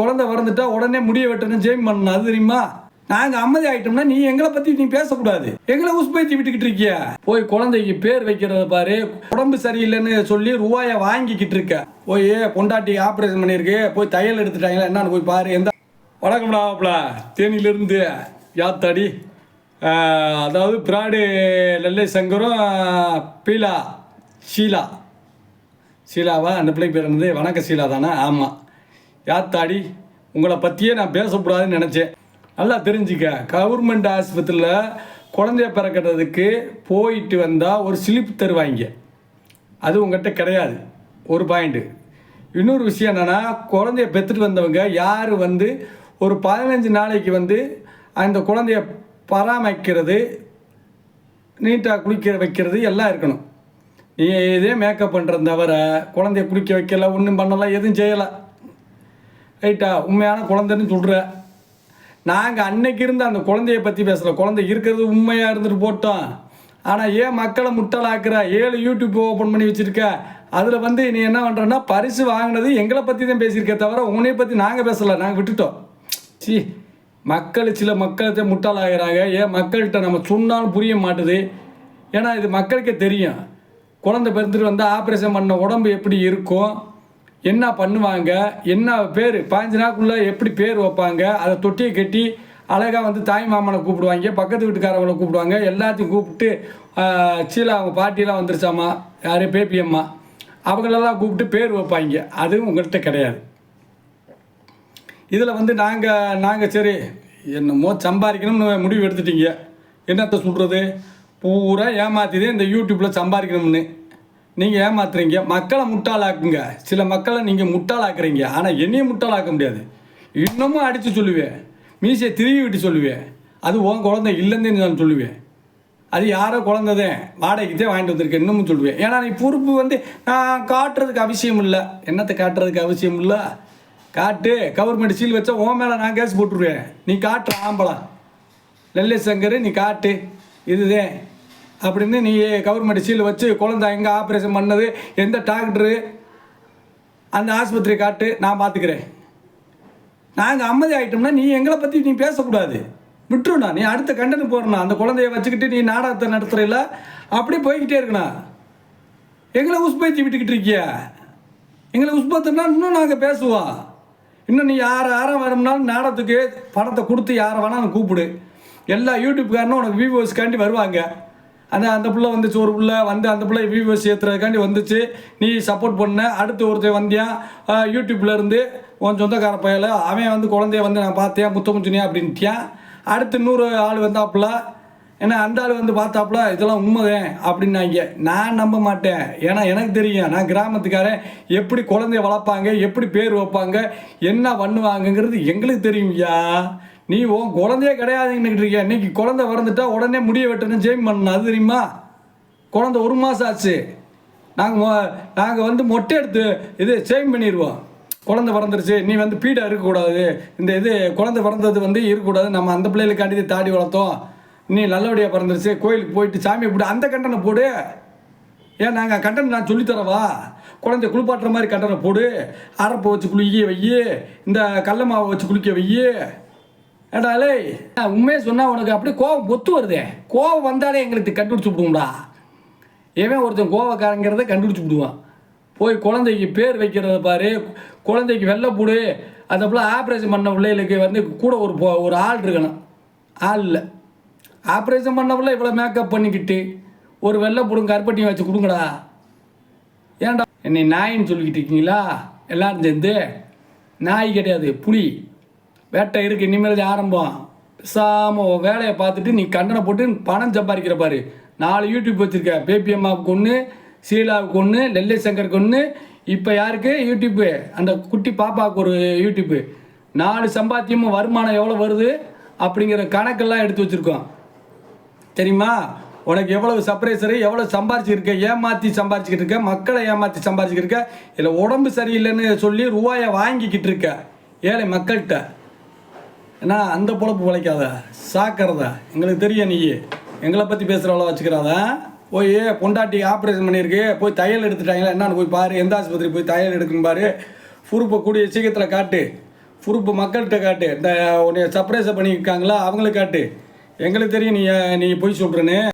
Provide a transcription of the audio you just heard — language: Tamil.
குழந்தை பிறந்துட்டா உடனே முடிய வெட்டணும் ஜெயம் பண்ணணும். அது தெரியுமா? நாங்கள் அமைதி ஆயிட்டோம்னா நீ எங்களை பற்றி நீ பேசக்கூடாது. எங்களை உஸ்பேத்தி விட்டுக்கிட்டு இருக்கிய? போய் குழந்தைக்கு பேர் வைக்கிறத பாரு. உடம்பு சரியில்லைன்னு சொல்லி ரூபாயை வாங்கிக்கிட்டு இருக்க. போய் பொண்டாட்டி ஆப்ரேஷன் பண்ணியிருக்கு. போய் தையல் எடுத்துட்டாங்களா? என்னன்னு போய் பாரு. எந்த வணக்கம்டா மாப்பிள. தேனியிலிருந்து யாத்தாடி. அதாவது பிராடு லல்லை சங்கரும் பீலா ஷீலா. ஷீலாவா? அந்த பிள்ளைக்கு பேர் இருந்தது வணக்க ஷீலா தானே? ஆமாம் யாத்தாடி உங்களை பற்றியே நான் பேசக்கூடாதுன்னு நினச்சேன். நல்லா தெரிஞ்சுக்க. கவர்மெண்ட் ஆஸ்பத்திரியில் குழந்தைய பிறக்கிறதுக்கு போயிட்டு வந்தால் ஒரு ஸ்லிப் தருவாங்க. அது உங்கள்கிட்ட கிடையாது. ஒரு பாயிண்ட்டு இன்னொரு விஷயம் என்னென்னா குழந்தைய பெற்றுட்டு வந்தவங்க யார் வந்து ஒரு பதினஞ்சு நாளைக்கு வந்து அந்த குழந்தைய பராமரிக்கிறது நீட்டாக குளிக்க வைக்கிறது எல்லாம் இருக்கணும். நீ இதே மேக்கப் பண்ணுறது தவிர குழந்தைய குளிக்க வைக்கல ஒன்றும் பண்ணலை எதுவும் செய்யலை. ரைட்டா உண்மையான குழந்தைன்னு சொல்கிற நாங்கள் அன்னைக்கு இருந்த அந்த குழந்தைய பற்றி பேசல. குழந்தை இருக்கிறது உண்மையாக இருந்துட்டு போட்டோம் ஆனால் ஏன் மக்களை முட்டலாக்குற ஏழு யூடியூப் ஓப்பன் பண்ணி வச்சுருக்க. அதில் வந்து நீ என்ன பண்ணுறன்னா பரிசு வாங்கினது எங்களை பற்றி தான் பேசியிருக்க தவிர உன்னைய பற்றி நாங்கள் பேசலை. நாங்கள் விட்டுட்டோம். சி மக்கள் சில மக்கள்கிட்ட முட்டாளாகிறாங்க. ஏன் மக்கள்கிட்ட நம்ம சொன்னாலும் புரிய மாட்டுது? ஏன்னா இது மக்களுக்கே தெரியும். குழந்தை பிறந்துட்டு வந்தால் ஆப்ரேஷன் பண்ண உடம்பு எப்படி இருக்கும்? என்ன பண்ணுவாங்க? என்ன பேர்? பாஞ்சு நாளுக்குள்ளே எப்படி பேர் வைப்பாங்க? அதை தொட்டியை கட்டி அழகாக வந்து தாய் மாமனை கூப்பிடுவாங்க பக்கத்து வீட்டுக்காரவங்களை கூப்பிடுவாங்க. எல்லாத்தையும் கூப்பிட்டு சீலா அவங்க பாட்டிலாம் வந்துருச்சாம்மா? யார்? பேபியம்மா அவங்களெல்லாம் கூப்பிட்டு பேர் வைப்பாங்க. அதுவும் உங்கள்கிட்ட கிடையாது. இதில் வந்து நாங்கள் நாங்கள் சரி என்னமோ சம்பாதிக்கணும்னு முடிவு எடுத்துட்டீங்க. என்னத்தை சொல்கிறது பூரா ஏமாத்திதே இந்த யூடியூப்பில் சம்பாதிக்கணும்னு. நீங்கள் ஏமாத்துறீங்க மக்களை முட்டாளாக்குங்க. சில மக்களை நீங்கள் முட்டாளாக்குறீங்க. ஆனால் என்னையும் முட்டாளாக்க முடியாது. இன்னமும் அடித்து சொல்லுவேன். மீசையை திருவி விட்டு சொல்லுவேன். அது உன் குழந்தை இல்லைன்னு நான் சொல்லுவேன். அது யாரோ குழந்தைதான். வாடகைக்குதே வாங்கிட்டு வந்திருக்கேன். இன்னமும் சொல்லுவேன். ஏன்னா நீ பொறுப்பு வந்து நான் காட்டுறதுக்கு அவசியம் இல்லை. என்னத்தை காட்டுறதுக்கு அவசியம் இல்லை? காட்டு. கவர்மெண்ட் சீல் வச்சா உன் மேலே நான் கேஸ் போட்டுருவேன். நீ காட்டுற ஆம்பளம் நெல்லை சங்கர் நீ காட்டு. இதுதான். அப்படின்னு நீ கவர்மெண்ட் சீல் வச்சு குழந்தை எங்கே ஆப்ரேஷன் பண்ணது எந்த டாக்டரு அந்த ஆஸ்பத்திரி காட்டு நான் பார்த்துக்கிறேன் நாங்கள் அம்மதி ஆகிட்டோம்னா நீ எங்களை பற்றி நீ பேசக்கூடாது. விட்டுருண்ணா நீ அடுத்த கண்டனம் போடணும் அந்த குழந்தைய வச்சுக்கிட்டு நீ நாடகத்தை நடத்துறல அப்படியே போய்கிட்டே இருக்கணா எங்களை உஸ்பேத்தி விட்டுக்கிட்டு இருக்கியா? எங்களை உஸ்பத்துனா இன்னும் நாங்கள் பேசுவோம். இன்னும் நீ யார் யாரும் வரணும்னாலும் நாடகத்துக்கு பணத்தை கொடுத்து யாரை வேணாலும் கூப்பிடு. எல்லா யூடியூப்காரனும் உனக்கு வியூவர்ஸ்க்காண்டி வருவாங்க. அந்த அந்த பிள்ளை வந்துச்சு ஒரு பிள்ளை வந்து அந்த பிள்ளை வியூவர்ஸ் ஏற்றுறதுக்காண்டி வந்துச்சு. நீ சப்போர்ட் பண்ண. அடுத்து ஒருத்தர் வந்தியான் யூடியூப்லேருந்து உன் சொந்தக்கார பயல அவன் வந்து குழந்தைய வந்து நான் பார்த்தேன் முத்த முச்சுனியா அப்படின்ட்டியான். அடுத்து இன்னொரு ஆள் வந்தாப்புல ஏன்னா அந்த ஆள் வந்து பார்த்தாப்புல இதெல்லாம் உண்மைதான் அப்படின்னாங்க. நான் நம்ப மாட்டேன். ஏன்னா எனக்கு தெரியும் நான் கிராமத்துக்காரன் எப்படி குழந்தைய வளர்ப்பாங்க எப்படி பேர் வைப்பாங்க என்ன பண்ணுவாங்கங்கிறது எங்களுக்கு தெரியும்யா. நீ உன் குழந்தையே கிடையாதுன்னு இருக்கிய? இன்னைக்கு குழந்தை பிறந்துட்டா உடனே முடிய வெட்டணும் ஜெயம் பண்ணணும் அது தெரியுமா? குழந்தை ஒரு மாதம் ஆச்சு. நாங்கள் நாங்கள் வந்து மொட்டை எடுத்து இது சேம் பண்ணிடுவோம் குழந்தை பிறந்துருச்சு நீ வந்து பீடாக இருக்கக்கூடாது. இந்த இது குழந்தை பிறந்தது வந்து இருக்கக்கூடாது. நம்ம அந்த பிள்ளைகளுக்காண்டி தாடி வளர்த்தோம். நீ நல்லபடியாக பிறந்துருச்சு கோயிலுக்கு போயிட்டு சாமியை போட்டு அந்த கண்டனை போடு. ஏன் நாங்கள் கண்டனம் நான் சொல்லித்தரவா குழந்தை குளிப்பாட்டுற மாதிரி கண்டனை போடு. அரப்பை வச்சு குளிக்க வையி இந்த கடல மாவை வச்சு குளிக்க வையி. ஏடா லே உண்மையை சொன்னால் உனக்கு அப்படியே கோவம் பொத்து வருதே. கோவம் வந்தாலே எங்களுக்கு கண்டுபிடிச்சி விடுவோம்டா. எவன் ஒருத்தன் கோவக்காரங்கிறத கண்டுபிடிச்சி விடுவான். போய் குழந்தைக்கு பேர் வைக்கிறத பாரு. குழந்தைக்கு வெள்ளைப்பூடு அந்த பிள்ளை ஆப்ரேஷன் பண்ண பிள்ளைகளுக்கு வந்து கூட ஒரு ஒரு ஆள் இருக்கணும். ஆள் இல்லை. ஆப்ரேஷன் பண்ண பிள்ளை இவ்வளோ மேக்கப் பண்ணிக்கிட்டு ஒரு வெள்ளைப்பூடும் கருப்பட்டியும் வச்சு கொடுங்கடா. ஏன்டா என்னை நாயின்னு சொல்லிக்கிட்டு இருக்கீங்களா? எல்லாரும் சேர்ந்து? நாய் கிடையாது புலி. வேட்டை இருக்கு இனிமேல் ஆரம்பம். பேசாமல் வேலையை பார்த்துட்டு நீ கண்டனை போட்டு பணம் சம்பாதிக்கிற பாரு. நாலு யூடியூப் வச்சுருக்க பேபிஎம்மாவுக்கு ஒன்று சீலாவுக்கு ஒன்று நெல்லை சங்கருக்கு ஒன்று இப்போ யாருக்கு? யூடியூப்பு அந்த குட்டி பாப்பாவுக்கு ஒரு யூடியூப்பு நாலு சம்பாத்தியமும் வருமானம் எவ்வளோ வருது? அப்படிங்கிற கணக்கெல்லாம் எடுத்து வச்சுருக்கோம். தெரியுமா? உனக்கு எவ்வளவு சப்ரைசரு எவ்வளோ சம்பாரிச்சிருக்க ஏமாற்றி சம்பாரிச்சிக்கிட்டு இருக்க மக்களை ஏமாற்றி சம்பாரிச்சிக்கிட்டு இருக்க இல்லை உடம்பு சரியில்லைன்னு சொல்லி ரூபாயை வாங்கிக்கிட்டு இருக்க. ஏழை மக்கள்கிட்ட. ஏன்னா அந்த பொழப்பு உழைக்காத சாக்கிறத. எங்களுக்கு தெரியும் நீ. எங்களை பற்றி பேசுகிறவள வச்சுக்கிறாத. போய் பொண்டாட்டி ஆப்ரேஷன் பண்ணியிருக்கு. போய் தையல் எடுத்துட்டாங்களா? என்னன்னு போய் பாரு. எந்த ஆஸ்பத்திரி போய் தையல் எடுக்கணும் பாரு. குரூப்பை கூடிய சீக்கிரத்தில் காட்டு. ப்ரூஃப் மக்கள்கிட்ட காட்டு. இந்த உன்னை சர்ப்ரைஸை பண்ணியிருக்காங்களா? அவங்களுக்கு காட்டு. எங்களுக்கு தெரியும் நீ நீ போய் சொல்கிறேன்னு